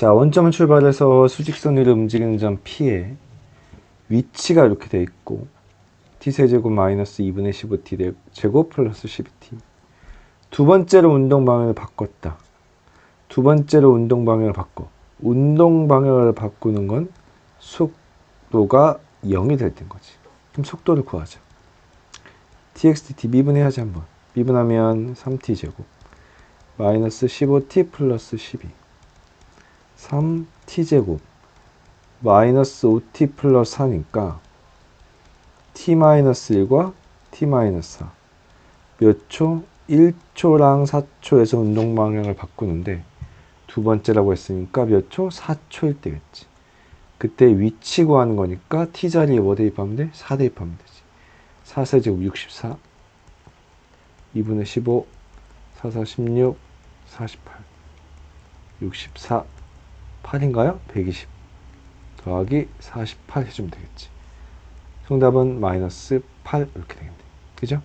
자, 원점을 출발해서 수직선 위로 움직이는 점 P에 위치가 이렇게 돼 있고 t세제곱 마이너스 2분의 15t 제곱 플러스 12t 두 번째로 운동 방향을 바꿨다. 두 번째로 운동 방향을 바꿔. 운동 방향을 바꾸는 건 속도가 0이 될 때인 거지. 그럼 속도를 구하자. txt 미분해야지 한번. 미분하면 3t 제곱 마이너스 15t 플러스 12 3t 제곱 마이너스 5t 플러스 4니까 t 마이너스 1과 t 마이너스 4몇 초? 1초랑 4초에서 운동 방향을 바꾸는데 두 번째라고 했으니까 몇 초? 4초일 때겠지. 그때 위치 구하는 거니까 t 자리에 뭐 대입하면 돼? 4 대입하면 되지. 4세제곱 64 2분의 15 4, 4, 16 48 64 8인가요? 120 더하기 48 해주면 되겠지. 정답은 마이너스 8 이렇게 되겠네. 그죠?